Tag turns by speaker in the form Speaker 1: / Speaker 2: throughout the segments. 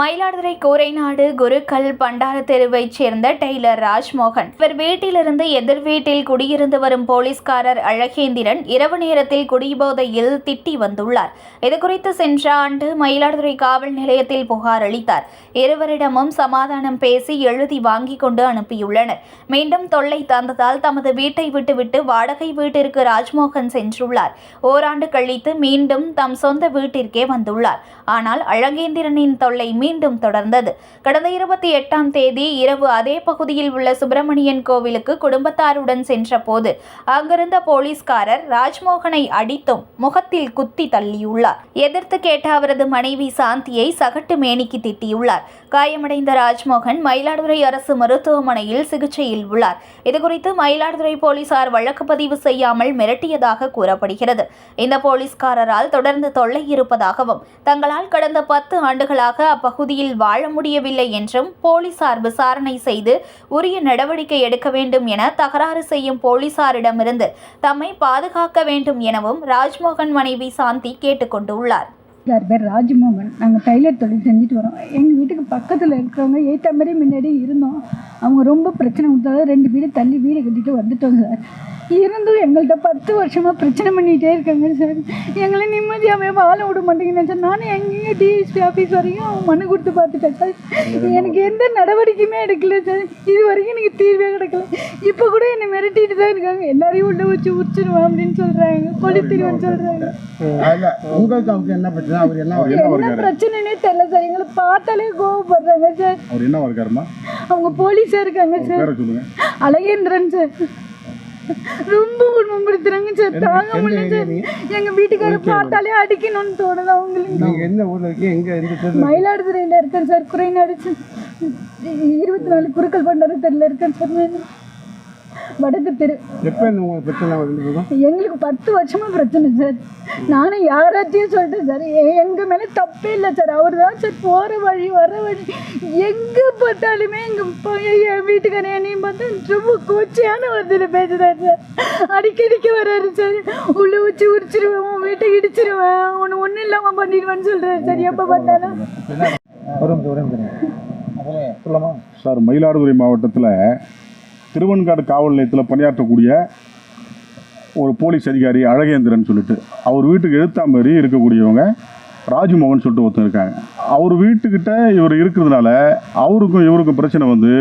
Speaker 1: மயிலாடுதுறை கூரைநாடு குருக்கல் பண்டார தெருவைச் சேர்ந்த டெய்லர் ராஜ்மோகன். இவர் வீட்டிலிருந்து எதிர் வீட்டில் குடியிருந்து வரும் போலீஸ்காரர் அழகேந்திரன் இரவு நேரத்தில் குடிபோதையில் திட்டி வந்துள்ளார். இதுகுறித்து சென்ற ஆண்டு மயிலாடுதுறை காவல் நிலையத்தில் புகார் அளித்தார். இருவரிடமும் சமாதானம் பேசி எழுதி வாங்கிக் கொண்டு அனுப்பியுள்ளனர். மீண்டும் தொல்லை தந்ததால் தமது வீட்டை விட்டுவிட்டு வாடகை வீட்டிற்கு ராஜ்மோகன் சென்றுள்ளார். ஓராண்டு கழித்து மீண்டும் தம் சொந்த வீட்டிற்கே வந்துள்ளார். ஆனால் அழகேந்திரனின் தொல்லை மீ மீண்டும் தொடர்ந்தது. கடந்த இருபத்தி எட்டாம் தேதி இரவு அதே பகுதியில் உள்ள சுப்பிரமணியன் கோவிலுக்கு குடும்பத்தாருடன் சென்றபோது அங்கிருந்த போலீஸ்காரர் ராஜ்மோகனை அடித்தும் முகத்தில் குத்தி தள்ளியுள்ளார். எதிர்த்து கேட்ட அவரது மனைவி சாந்தியை சகட்டு மேனிக்கு திட்டியுள்ளார். காயமடைந்த ராஜ்மோகன் மயிலாடுதுறை அரசு மருத்துவமனையில் சிகிச்சையில் உள்ளார். இதுகுறித்து மயிலாடுதுறை போலீசார் வழக்கு பதிவு செய்யாமல் மிரட்டியதாக கூறப்படுகிறது. இந்த போலீஸ்காரரால் தொடர்ந்து தொல்லை இருப்பதாகவும் தங்களால் கடந்த பத்து ஆண்டுகளாக அப்பகுதி பகுதியில் வாழ முடியவில்லை என்றும் போலீசார் விசாரணை செய்து உரிய நடவடிக்கை எடுக்க வேண்டும் என தகராறு செய்யும் போலீசாரிடமிருந்து தம்மை பாதுகாக்க வேண்டும் எனவும் ராஜ்மோகன் மனைவி சாந்தி கேட்டுக்கொண்டுள்ளார்
Speaker 2: யார் பேர்? ராஜ்மோகன். நாங்கள் டைலர் தொழில் செஞ்சுட்டு வரோம். எங்கள் வீட்டுக்கு பக்கத்தில் இருக்கிறவங்க ஏற்ற மாதிரி முன்னாடி இருந்தோம். அவங்க ரொம்ப பிரச்சனை கொடுத்தாலும் ரெண்டு வீடு தள்ளி வீடு கட்டிட்டு வந்துட்டோம் சார். இருந்தும் எங்கள்கிட்ட பத்து வருஷமாக பிரச்சனை பண்ணிகிட்டே இருக்காங்க சார். எங்களை நிம்மதியாகவே வாழ விட மாட்டேங்கிறேன் சார். நானும் எங்கேயும் டிஎஸ்பி ஆஃபீஸ் வரைக்கும் மனு கொடுத்து பார்த்துட்டேன் சார். எனக்கு எந்த நடவடிக்கையுமே எடுக்கல சார். இது வரைக்கும் எனக்கு தீர்வே கிடைக்கல. இப்போ கூட என்னை மிரட்டிட்டு தான் இருக்காங்க. எல்லாரையும் உள்ள வச்சு உரிச்சிருவேன் அப்படின்னு சொல்கிறாங்க கொளுத்திடுவேன்னு சொல்கிறாங்க
Speaker 3: என்ன என்ன
Speaker 2: என்ன பிரச்சனைனே தெரியல சார். எங்களை பார்த்தாலே கோவப்படுறாங்க சார்.
Speaker 4: அவர் என்னவா இருக்காருமா
Speaker 2: அவங்க போலீஸா இருக்காங்க சார். அழகேந்திரன் சார். ரொம்ப குடும்பப்படுத்துறாங்க சார் தாங்க முடியல சார். எங்க வீட்டுக்காரர் பார்த்தாலே அடிக்கணும்னு தோணுது அவங்களுக்கு.
Speaker 3: நீங்கள் எந்த ஊரில் இருக்கீங்க எங்கே எந்த தெரு?
Speaker 2: மயிலாடுதுறையில இருக்கேன் சார் குறைநாடு. இருபத்தி நாலு குறுக்கல் பண்டார தெருல இருக்கேன் சார் வடக்கு தெரு.
Speaker 3: எப்போ உங்களுக்கு பிரச்சனை
Speaker 2: எங்களுக்கு பத்து வருஷமா பிரச்சனை சார். நானும் யாராத்தையும் சொல்லிட்டேன் சார். எ- எங்க மேல தப்பே இல்லை சார். அவர் தான் சார் போற வழி வர வழி. எங்க பார்த்தாலுமே எங்க பையன் என் வீட்டுக்காரன் என்னையும் பார்த்தா ரொம்ப கோச்சியான ஒரு பேசுறாரு சார். அடிக்கடிக்கு வர்றாரு சார். உள்ள வச்சு உரிச்சிருவேன் உன் வீட்டை இடிச்சிருவேன். உன்னை ஒன்றும் இல்லாமல் பண்ணிடுவேன்னு சொல்றாரு சார். எப்போ பார்த்தாலும்.
Speaker 3: சொல்லமா
Speaker 4: சார் மயிலாடுதுறை மாவட்டத்தில் திருவன்காடு காவல் நிலையத்தில் பணியாற்றக்கூடிய ஒரு போலீஸ் அதிகாரி அழகேந்திரன் சொல்லிட்டு அவர் வீட்டுக்கு எழுத்தா மாதிரி இருக்கக்கூடியவங்க ராஜ்மோகன் சொல்லிட்டு ஒருத்தர் இருக்காங்க. அவர் வீட்டுக்கிட்ட இவர் இருக்கிறதுனால அவருக்கும் இவருக்கும் பிரச்சனை வந்து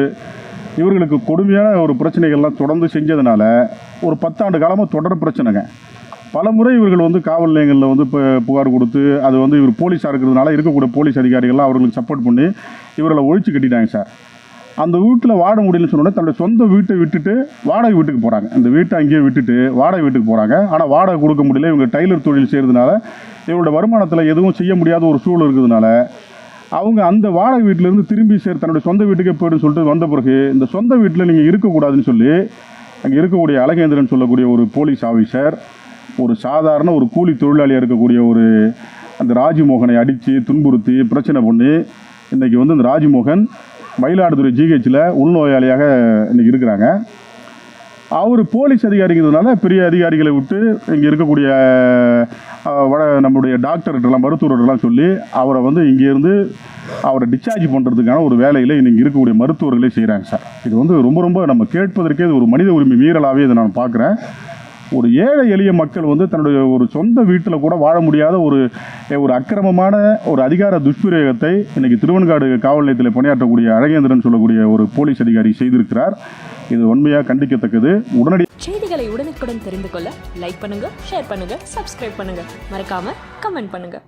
Speaker 4: இவர்களுக்கு கொடுமையான ஒரு பிரச்சனைகள்லாம் தொடர்ந்து செஞ்சதுனால ஒரு பத்தாண்டு காலமாக தொடர் பிரச்சனைங்க. பல முறை இவர்கள் வந்து காவல் நிலையங்களில் வந்து இப்போ புகார் கொடுத்து அது வந்து இவர் போலீஸாக இருக்கிறதுனால இருக்கக்கூடிய போலீஸ் அதிகாரிகள்லாம் அவர்களுக்கு சப்போர்ட் பண்ணி இவர்களை ஒழிச்சு கட்டிட்டாங்க சார். அந்த வீட்டில் வாட முடியலன்னு சொன்னோடனே தன்னுடைய சொந்த வீட்டை விட்டுட்டு வாடகை வீட்டுக்கு போகிறாங்க அந்த வீட்டை அங்கேயே விட்டுட்டு வாடகை வீட்டுக்கு போகிறாங்க ஆனால் வாடகை கொடுக்க முடியல. இவங்க டைலர் தொழில் செய்கிறதுனால இவங்களோட வருமானத்தில் எதுவும் செய்ய முடியாத ஒரு சூழல் இருக்கிறதுனால அவங்க அந்த வாடகை வீட்டிலேருந்து திரும்பி சேர் தன்னுடைய சொந்த வீட்டுக்கே போயிடுன்னு சொல்லிட்டு வந்த பிறகு இந்த சொந்த வீட்டில் நீங்கள் இருக்கக்கூடாதுன்னு சொல்லி அங்கே இருக்கக்கூடிய அழகேந்திரன் சொல்லக்கூடிய ஒரு போலீஸ் ஆஃபீஸர் ஒரு சாதாரண ஒரு கூலி தொழிலாளியாக இருக்கக்கூடிய ஒரு அந்த ராஜ்மோகனை அடித்து துன்புறுத்தி பிரச்சனை பண்ணி இன்றைக்கி வந்து அந்த ராஜ்மோகன் மயிலாடுதுறை ஜிஹெச்சில் உள்நோயாளியாக இன்றைக்கி இருக்கிறாங்க. அவர் போலீஸ் அதிகாரிங்கிறதுனால பெரிய அதிகாரிகளை விட்டு இங்கே இருக்கக்கூடிய வட நம்முடைய டாக்டர்கிட்டலாம் மருத்துவர்கள்லாம் சொல்லி அவரை வந்து இங்கேருந்து அவரை டிஸ்சார்ஜ் பண்ணுறதுக்கான ஒரு வேலையில் இன்றைக்கி இருக்கக்கூடிய மருத்துவர்களே செய்கிறாங்க சார். இது வந்து ரொம்ப ரொம்ப நம்ம கேட்பதற்கே இது ஒரு மனித உரிமை மீறலாகவே இதை நான் பார்க்குறேன். ஒரு ஏழை எளிய மக்கள் வந்து தன்னுடைய ஒரு சொந்த வீட்டில் கூட வாழ முடியாத ஒரு ஒரு அக்கிரமமான ஒரு அதிகார துஷ்பிரயோகத்தை இன்றைக்கி திருவன்காடு காவல் நிலையத்தில் பணியாற்றக்கூடிய அழகேந்திரன் சொல்லக்கூடிய ஒரு போலீஸ் அதிகாரி செய்திருக்கிறார். இது உண்மையாக கண்டிக்கத்தக்கது. உடனடி
Speaker 5: செய்திகளை உடனுக்குடன் தெரிந்து கொள்ள லைக் பண்ணுங்க ஷேர் பண்ணுங்க சப்ஸ்கிரைப் பண்ணுங்க. மறக்காம கமெண்ட் பண்ணுங்க.